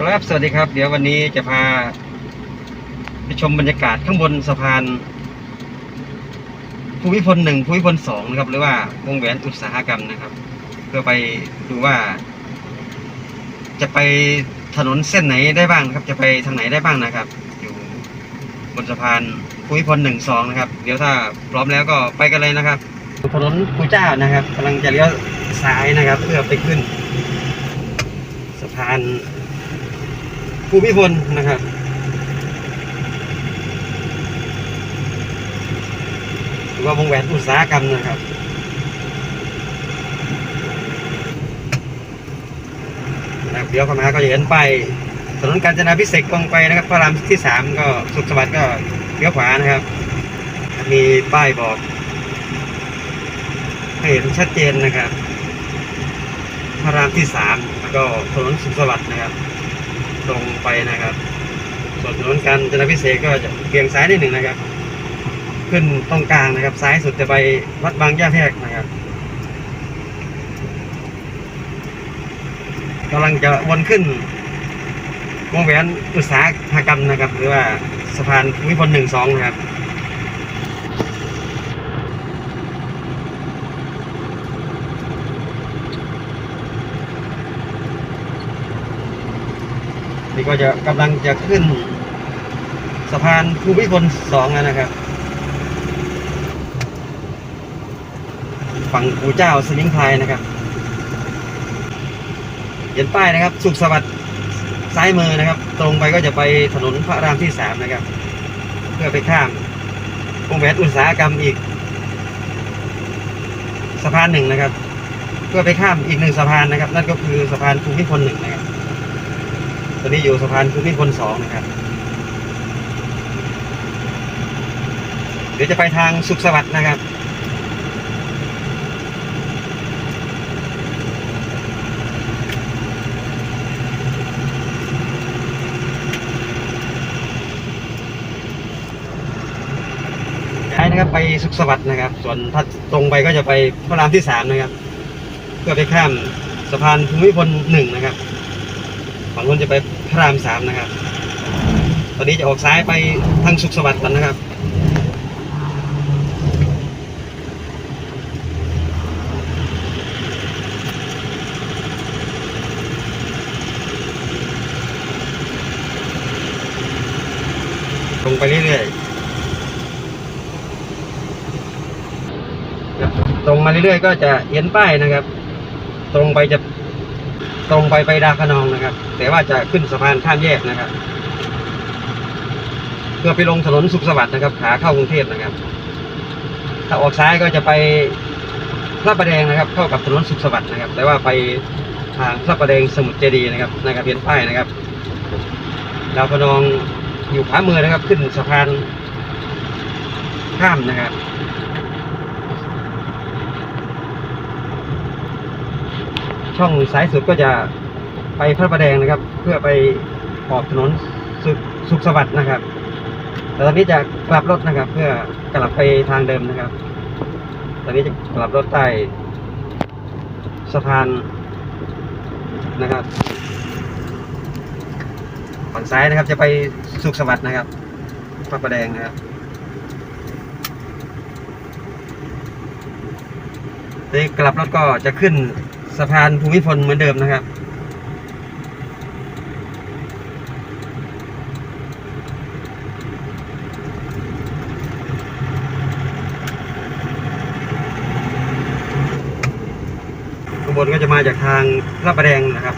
ครับสวัสดีครับ เดี๋ยววันนี้จะพาไปชมบรรยากาศข้างบนสะพานภูมิพลหนึ่งภูมิพลสองนะครับ หรือว่าวงแหวนอุตสาหกรรมนะครับ เพื่อไปดูว่า จะไปถนนเส้นไหนได้บ้างนะครับ จะไปทางไหนได้บ้างนะครับ อยู่บนสะพานภูมิพลหนึ่งสองนะครับ เดี๋ยวถ้าพร้อมแล้วก็ไปกันเลยนะครับถนนกูเจ้านะครับกำลังจะเลี้ยวซ้ายนะครับ เพื่อไปขึ้น สะพาน ภูมิพลนะครับหรือว่าวงแหวนอุตสาหกรรมนะครับนะครับเดี๋ยวเข้ามาก็จะเห็นไปถนนกาญจนาพิเศษกตรงไปนะครับพระรามที่สามก็สุขสวัสดิ์ก็เลี้ยวขวานะครับ มีป้ายบอกให้เห็นชัดเจนนะครับ พระรามที่สามแล้วก็ถนนสุขสวัสดิ์นะครับ ตรงไปนะครับส่วนถนนการจนาพิเศษก็จะเบี่ยงซ้ายนิดหนึ่งนะครับ ขึ้นตรงกลางนะครับ ซ้ายสุดจะไปวัดบางย่าแพรกนะครับกำลังจะวนขึ้นวงแหวนอุตสาหกรรมนะครับ หรือว่าสะพานมิพลหนึ่งสองนะครับ นี่ก็จะกำลังจะขึ้น สะพานภูมิพลสองแล้วนะครับ ฝั่งกูเจ้าสมิงพรายนะครับ เห็นป้ายนะครับ สุขสวัสดิ์ซ้ายมือนะครับ ตรงไปก็จะไปถนนพระรามที่สามนะครับ เพื่อไปข้ามวงแหวนอุตสาหกรรมอีก สะพานหนึ่งนะครับ เพื่อไปข้ามอีกหนึ่งสะพานนะครับ นั่นก็คือสะพานภูมิพลหนึ่งนะครับ ตอนนี้อยู่สะพานภูมิพลสองนะครับ เดี๋ยวจะไปทางสุขสวัสดิ์นะครับย้ายนะครับไปสุขสวัสดิ์นะครับ ส่วนถ้าตรงไปก็จะไปพระรามที่สามนะครับ เพื่อไปข้ามสะพานภูมิพลหนึ่งนะครับ นู้นจะไปพระรามสามนะครับ ตอนนี้จะออกซ้ายไปทางสุขสวัสดิ์กันนะครับตรงไปเรื่อยๆครับตรงมาเรื่อยๆก็จะเห็นป้ายนะครับ ตรงไปจะ ตรงไปไปดาคะนองนะครับ แต่ว่าจะขึ้นสะพานข้ามแยกนะครับ เพื่อไปลงถนนสุขสวัสดิ์นะครับ ขาเข้ากรุงเทพนะครับ ถ้าออกซ้ายก็จะไปพระประแดงนะครับ เข้ากับถนนสุขสวัสดิ์นะครับ แต่ว่าไปทางพระประแดงสมุทรเจดีย์นะครับนะครับเห็นป้ายนะครับดาวคะนองอยู่ขวามือนะครับ ขึ้นสะพานข้ามนะครับ ช่องซ้ายสุดก็จะไปพระประแดงนะครับ เพื่อไปออกถนนสุขสุขสวัสดิ์นะครับแต่ตอนนี้จะกลับรถนะครับ เพื่อกลับไปทางเดิมนะครับ ตอนนี้จะกลับรถใต้สะพานนะครับฝั่งซ้ายนะครับจะไปสุขสวัสดิ์นะครับพระประแดงนะครับตอนนี้กลับรถก็จะขึ้น สะพานภูมิพลเหมือนเดิมนะครับข้างบนก็จะมาจากทางพระประแดงนะครับ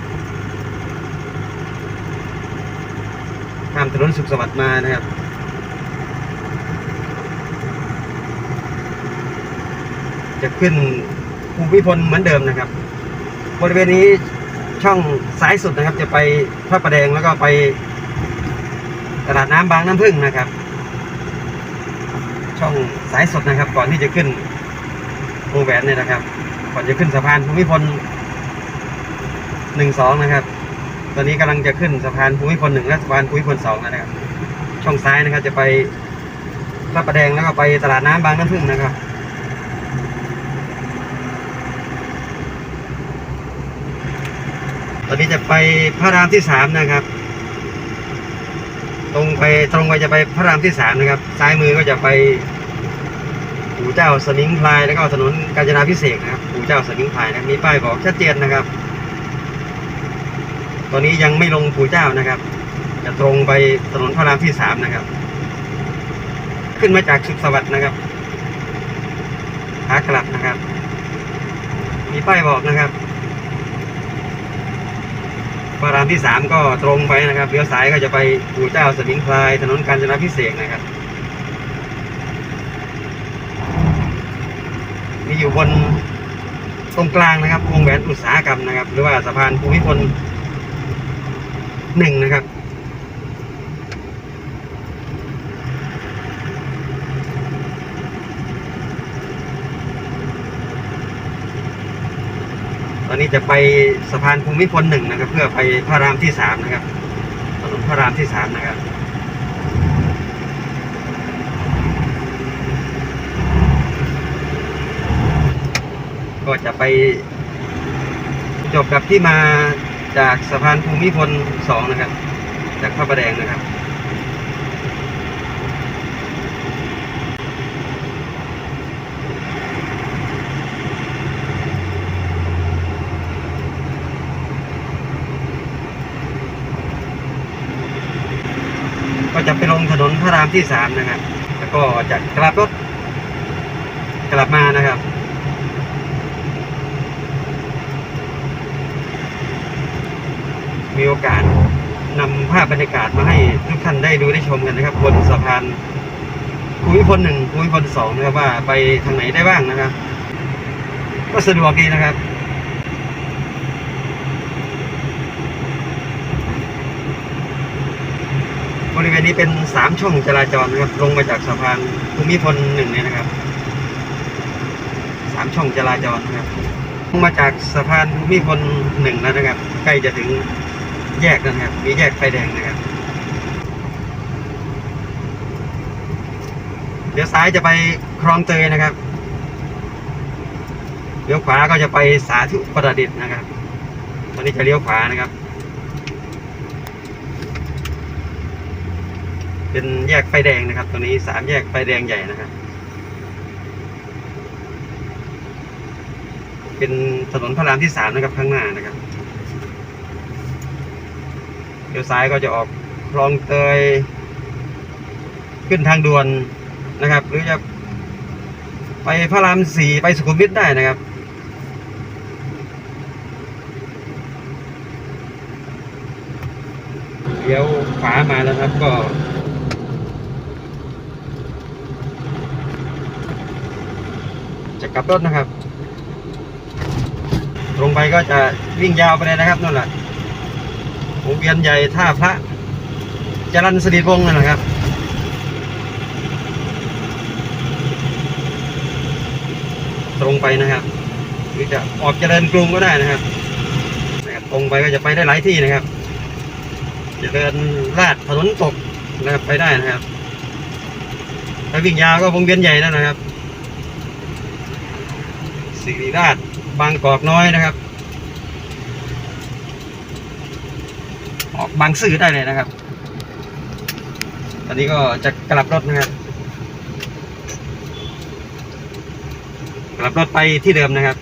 ข้ามถนนสุขสวัสดิ์มานะครับจะขึ้นภูมิพลเหมือนเดิมนะครับ บริเวณนี้ช่องซ้ายสุดนะครับ จะไปพระประแดงแล้วก็ไปตลาดน้ำบางน้ำพึ่งนะครับ ช่องซ้ายสุดนะครับ ก่อนที่จะขึ้นวงแหวนเนี่ยนะครับ ก่อนจะขึ้นสะพานภูมิพลหนึ่งสองนะครับ ตอนนี้กำลังจะขึ้นสะพานภูมิพลหนึ่งและสะพานภูมิพลสองนะครับ ช่องซ้ายนะครับ จะไปพระประแดงแล้วก็ไปตลาดน้ำบางน้ำพึ่งนะครับ ตอนนี้จะไปพระรามที่สามนะครับ ตรงไปตรงไปจะไปพระรามที่สามนะครับ ซ้ายมือก็จะไปปู่เจ้าสมิงพรายแล้วก็ถนนกาญจนาพิเศษนะครับปู่เจ้าสมิงพรายนะมีป้ายบอกชัดเจนนะครับ ตอนนี้ยังไม่ลงปู่เจ้านะครับ จะตรงไปถนนพระรามที่สามนะครับ ขึ้นมาจากสุขสวัสดิ์นะครับขากลับนะครับ มีป้ายบอกนะครับ พระรามที่สามก็ตรงไปนะครับเลี้ยวซ้ายก็จะไปปู่เจ้าสมิงพลายถนนกาญจนาพิเศษนะครับ มีอยู่บนตรงกลางนะครับวงแหวนอุตสาหกรรมนะครับ หรือว่าสะพานภูมิพลหนึ่งนะครับ อนนี้จะไปสะพานภูมิพลหนึ่งนะครับ เพื่อไปพระรามที่สามนะครับถนนพระรามที่สามนะครับก็จะไปจบกับที่มาจากสะพานภูมิพลสองนะครับ จากพระประแดงนะครับ จะไปลงถนนพระรามที่สามนะครับแล้วก็จะกลับรถกลับมานะครับมีโอกาสนำภาพบรรยากาศมาให้ทุกท่านได้ดูได้ชมกันนะครับบนสะพานภูมิพลหนึ่งภูมิพลสองนะครับว่าไปทางไหนได้บ้างนะครับ ก็สะดวกดีนะครับ บริเวณนี้เป็นสามช่องจราจรนะครับ ลงมาจากสะพานภูมิพลหนึ่งเนี่ยนะครับสามช่องจราจรนะครับลงมาจากสะพานภูมิพลหนึ่งแล้วนะครับ ใกล้จะถึงแยกนะครับ มีแยกไฟแดงนะครับเดี๋ยวซ้ายจะไปคลองเตยนะครับเลี้ยวขวาก็จะไปสาธุประดิษฐ์นะครับ ตอนนี้จะเลี้ยวขวานะครับ เป็นแยกไฟแดงนะครับ ตัวนี้สามแยกไฟแดงใหญ่นะครับ เป็นถนนพระรามที่สามนะครับข้างหน้านะครับเดี๋ยวซ้ายก็จะออกคลองเตย ขึ้นทางด่วนนะครับ หรือจะไปพระรามสี่ไปสุขุมวิทได้นะครับเดี๋ยวขวามาแล้วครับก็ จะก ลับรถนะครับ ตรงไปก็จะวิ่งยาวไปเลยนะครับนั่นแหละวงเวียนใหญ่ท่าพระจรันสนิทวงศ์นั่นแหละครับตรงไปนะครับหรือจะออกเจริญกรุงก็ได้นะครับนะครับ ตรงไปก็จะไปได้หลายที่นะครับเจริญลาดถนนตกนะครับไปได้นะครับถ้าวิ่งยาวก็วงเวียนใหญ่นั่นนะครับ สิริราชบางกอกน้อยนะครับ ออกบางซื่อได้เลยนะครับ ตอนนี้ก็จะกลับรถนะครับ กลับรถไปที่เดิมนะครับ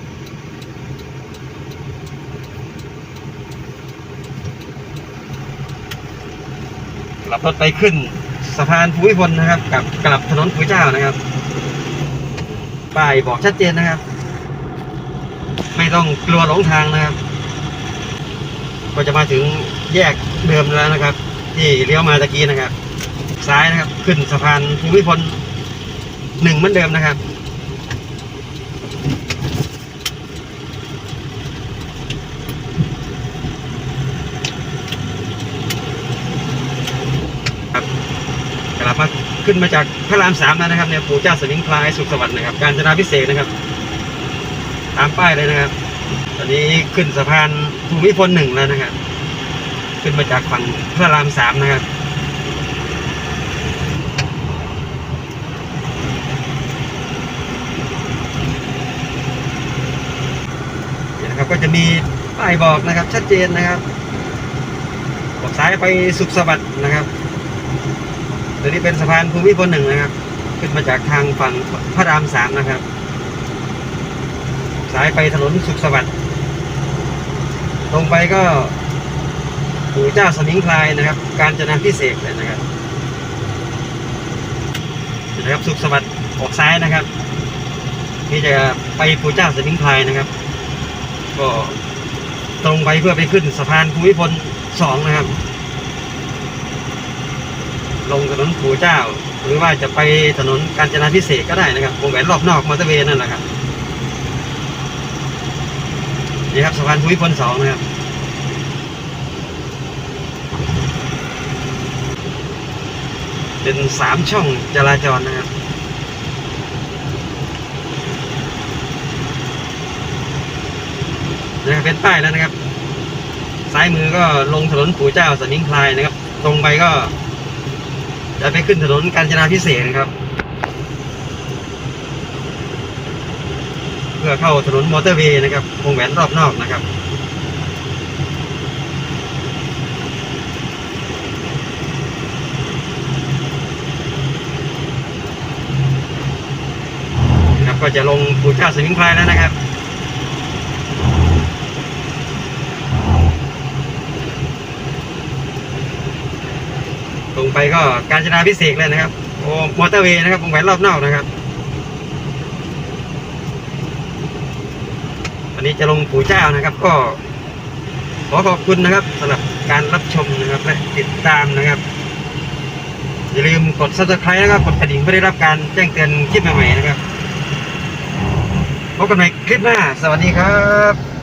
กลับรถไปขึ้นสะพานภูมิพลนะครับ กับกลับถนนภูเจ้านะครับป้ายบอกชัดเจนนะครับ ไม่ต้องกลัวหลงทางนะครับ ก็จะมาถึงแยกเดิมแล้วนะครับ ที่เลี้ยวมาตะกี้นะครับ ซ้ายนะครับ ขึ้นสะพานภูมิพลหนึ่งเหมือนเดิมนะครับครับกลับมาขึ้นมาจากพระรามสามแล้วนะครับเนี่ยปู่เจ้าสมิงพรายสุขสวัสดิ์นะครับ การจนาพิเศษนะครับ ตามป้ายเลยนะครับ ตอนนี้ขึ้นสะพานภูมิพลหนึ่งแล้วนะครับ ขึ้นมาจากฝั่งพระรามสามนะครับเนี่ยนะครับก็จะมีป้ายบอกนะครับชัดเจนนะครับออกซ้ายไปสุขสวัสดิ์นะครับตัวนี้เป็นสะพานภูมิพลหนึ่งนะครับ ขึ้นมาจากทางฝั่งพระรามสามนะครับ ซ้ายไปถนนสุขสวัสดิ์ตรงไปก็ปู่เจ้าสมิงพรายนะครับ การจนาพิเศษเลยนะครับนี่นะครับสุขสวัสดิ์ออกซ้ายนะครับนี่จะไปปู่เจ้าสมิงพรายนะครับ ก็ตรงไปเพื่อไปขึ้นสะพานภูมิพลสองนะครับ ลงถนนปู่เจ้า หรือว่าจะไปถนนกาญจนาพิเศษก็ได้นะครับวงแหวนรอบนอกมอเตอร์เวย์นั่นแหละครับ นี่ครับสะพานภูมิพลสองนะครับเป็นสามช่องจราจรนะครับนะครับเป็นป้ายแล้วนะครับ ซ้ายมือก็ลงถนนปู่เจ้าสมิงพรายนะครับ ตรงไปก็ จะไปขึ้นถนนกาญจนาพิเศษนะครับ พื่อเข้าถนนมอเตอร์เวย์นะครับวงแหวนรอบนอกนะครับนะครับก็จะลงปู่เจ้าสมิงพรายแล้วนะครับตรงไปก็การจนาพิเศษเลยนะครับโอ้มอเตอร์เวย์นะครับวงแหวนรอบนอกนะครับ นี้จะลงปู่เจ้านะครับ ก็ ขอขอบคุณนะครับสำหรับการรับชมนะครับและติดตามนะครับ อย่าลืมกด subscribe นะครับกดกระดิ่งเพื่อได้รับการแจ้งเตือนคลิปใหม่ๆนะครับพบกันใหม่คลิปหน้า สวัสดีครับ